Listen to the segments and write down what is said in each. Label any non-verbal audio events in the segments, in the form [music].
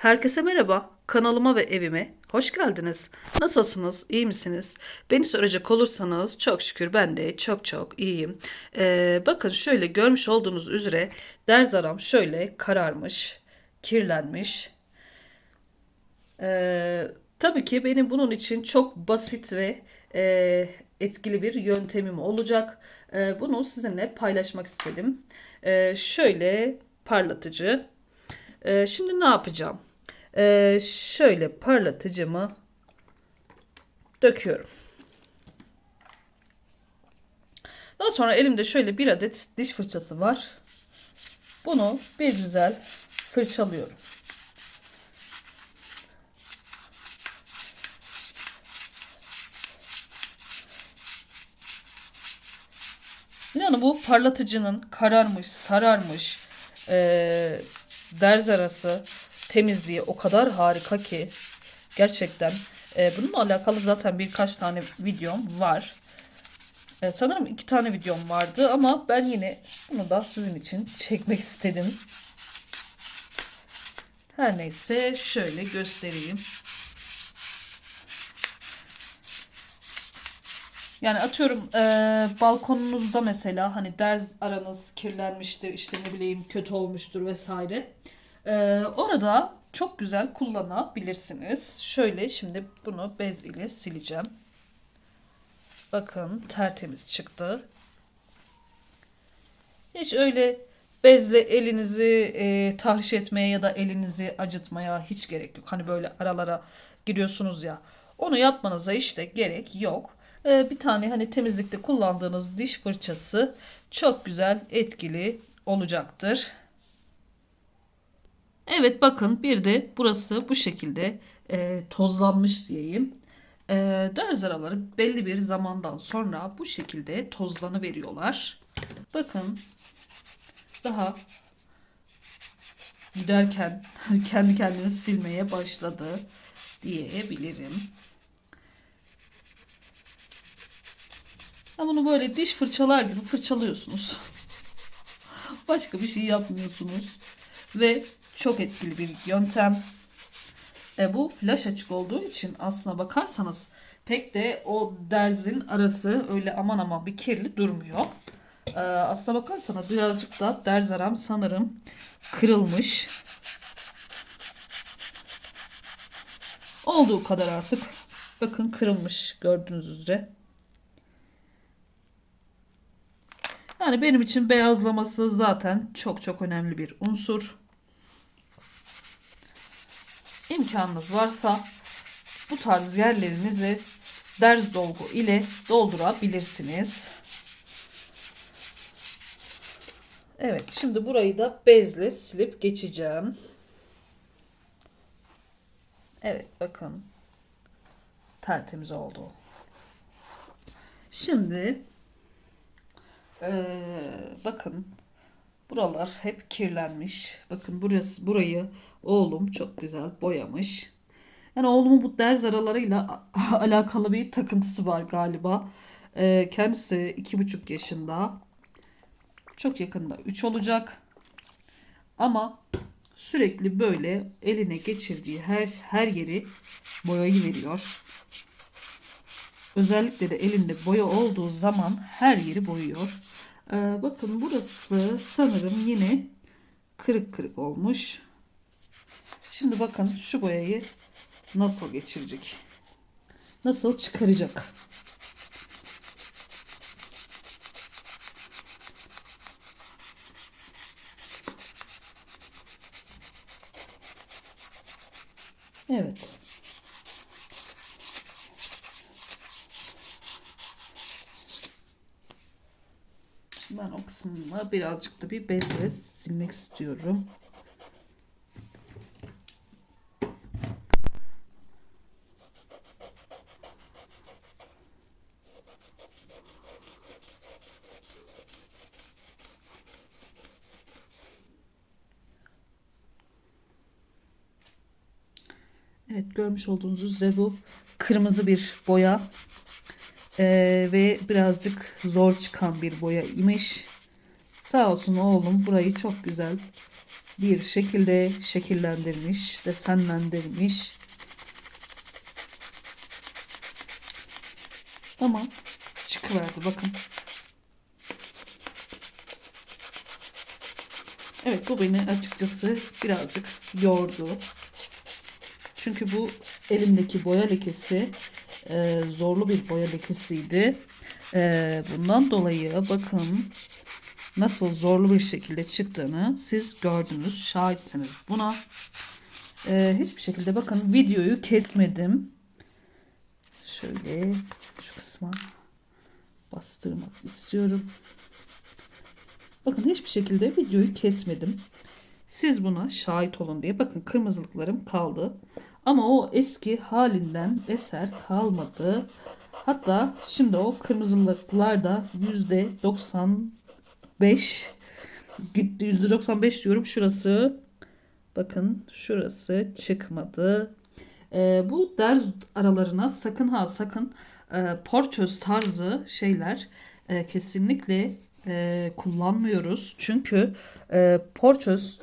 Herkese merhaba. Kanalıma ve evime hoş geldiniz. Nasılsınız? İyi misiniz? Beni soracak olursanız çok şükür ben de çok çok iyiyim. Ee, bakın şöyle görmüş olduğunuz üzere derzaram şöyle kararmış, kirlenmiş. Ee, tabii ki benim bunun için çok basit ve e, etkili bir yöntemim olacak. Ee, bunu sizinle paylaşmak istedim. Ee, şöyle parlatıcı. Ee, şimdi ne yapacağım? Ee, şöyle parlatıcımı döküyorum. Daha sonra elimde şöyle bir adet diş fırçası var. Bunu bir güzel fırçalıyorum. Yani bu parlatıcının kararmış, sararmış, e, derz arası temizliği o kadar harika ki gerçekten e, bununla alakalı zaten birkaç tane videom var. E, sanırım iki tane videom vardı ama ben yine bunu da sizin için çekmek istedim. Her neyse şöyle göstereyim. Yani atıyorum e, balkonunuzda mesela hani derz aranız kirlenmiştir işte ne bileyim kötü olmuştur vesaire. E, orada çok güzel kullanabilirsiniz. Şöyle şimdi bunu bez ile sileceğim. Bakın tertemiz çıktı. Hiç öyle bezle elinizi e, tahriş etmeye ya da elinizi acıtmaya hiç gerek yok. Hani böyle aralara giriyorsunuz ya. Onu yapmanıza işte gerek yok. E, bir tane hani temizlikte kullandığınız diş fırçası çok güzel etkili olacaktır. Evet bakın bir de burası bu şekilde e, tozlanmış diyeyim. E, derz araları belli bir zamandan sonra bu şekilde tozlanı veriyorlar. Bakın daha giderken [laughs] kendi kendini silmeye başladı diyebilirim. Ya bunu böyle diş fırçalar gibi fırçalıyorsunuz. [laughs] Başka bir şey yapmıyorsunuz. Ve çok etkili bir yöntem. E, bu flash açık olduğu için aslına bakarsanız pek de o derzin arası öyle aman aman bir kirli durmuyor. E, aslına bakarsanız birazcık da derz aram sanırım kırılmış. Olduğu kadar artık. Bakın kırılmış gördüğünüz üzere. Yani benim için beyazlaması zaten çok çok önemli bir unsur. İmkanınız varsa bu tarz yerlerinizi derz dolgu ile doldurabilirsiniz. Evet şimdi burayı da bezle silip geçeceğim. Evet bakın tertemiz oldu. Şimdi ee, bakın buralar hep kirlenmiş. Bakın burası burayı oğlum çok güzel boyamış. Yani oğlumun bu derz aralarıyla [laughs] alakalı bir takıntısı var galiba. Ee, kendisi iki buçuk yaşında. Çok yakında 3 olacak. Ama sürekli böyle eline geçirdiği her her yeri boyayı veriyor. Özellikle de elinde boya olduğu zaman her yeri boyuyor. Ee, bakın burası sanırım yine kırık kırık olmuş. Şimdi bakın şu boyayı nasıl geçirecek? Nasıl çıkaracak? Evet. Kısmını birazcık da bir bezle silmek istiyorum. Evet görmüş olduğunuz üzere bu kırmızı bir boya ee, ve birazcık zor çıkan bir boya imiş. Sağ olsun oğlum burayı çok güzel bir şekilde şekillendirmiş, desenlendirmiş. Ama çıkıverdi bakın. Evet bu beni açıkçası birazcık yordu. Çünkü bu elimdeki boya lekesi e, zorlu bir boya lekesiydi. E, bundan dolayı bakın nasıl zorlu bir şekilde çıktığını siz gördünüz, şahitsiniz buna. E, hiçbir şekilde bakın videoyu kesmedim. Şöyle şu kısma bastırmak istiyorum. Bakın hiçbir şekilde videoyu kesmedim. Siz buna şahit olun diye. Bakın kırmızılıklarım kaldı. Ama o eski halinden eser kalmadı. Hatta şimdi o kırmızılıklar da %95 gitti. %95 diyorum. Şurası bakın şurası çıkmadı. Ee, bu derz aralarına sakın ha sakın e, porçöz tarzı şeyler e, kesinlikle e, kullanmıyoruz. Çünkü e, porçöz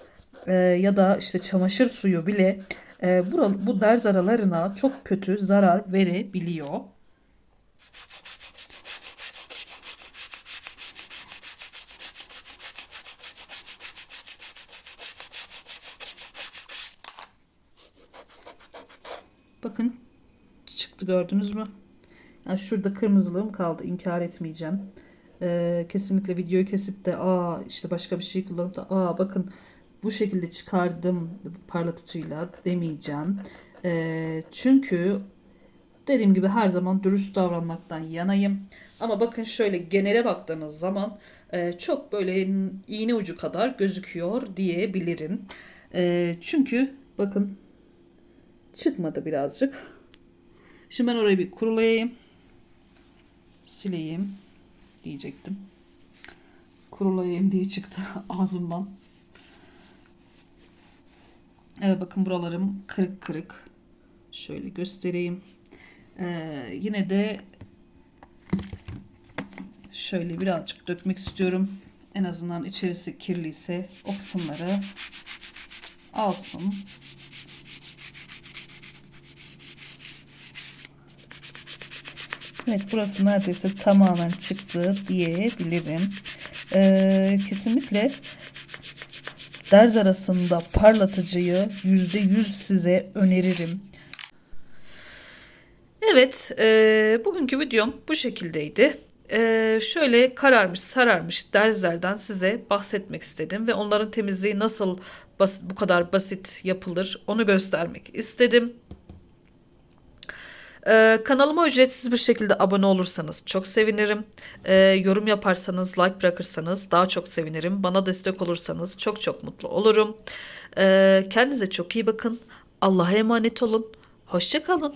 e, ya da işte çamaşır suyu bile e, bu, bu derz aralarına çok kötü zarar verebiliyor. Bakın çıktı gördünüz mü? Yani şurada kırmızılığım kaldı. İnkar etmeyeceğim. Ee, kesinlikle videoyu kesip de aa işte başka bir şey kullanıp da aa bakın bu şekilde çıkardım parlatıcıyla demeyeceğim. Ee, çünkü dediğim gibi her zaman dürüst davranmaktan yanayım. Ama bakın şöyle genele baktığınız zaman e, çok böyle iğne ucu kadar gözüküyor diyebilirim. E, çünkü bakın çıkmadı birazcık. Şimdi ben orayı bir kurulayayım. Sileyim diyecektim. Kurulayayım diye çıktı [laughs] ağzımdan. Evet bakın buralarım kırık kırık. Şöyle göstereyim. Ee, yine de şöyle birazcık dökmek istiyorum. En azından içerisi kirliyse o kısımları alsın. Evet burası neredeyse tamamen çıktı diyebilirim. Ee, kesinlikle derz arasında parlatıcıyı %100 size öneririm. Evet, e, bugünkü videom bu şekildeydi. E, şöyle kararmış, sararmış derzlerden size bahsetmek istedim ve onların temizliği nasıl basit, bu kadar basit yapılır onu göstermek istedim. Ee, kanalıma ücretsiz bir şekilde abone olursanız çok sevinirim. Ee, yorum yaparsanız, like bırakırsanız daha çok sevinirim. Bana destek olursanız çok çok mutlu olurum. Ee, kendinize çok iyi bakın. Allah'a emanet olun. Hoşçakalın.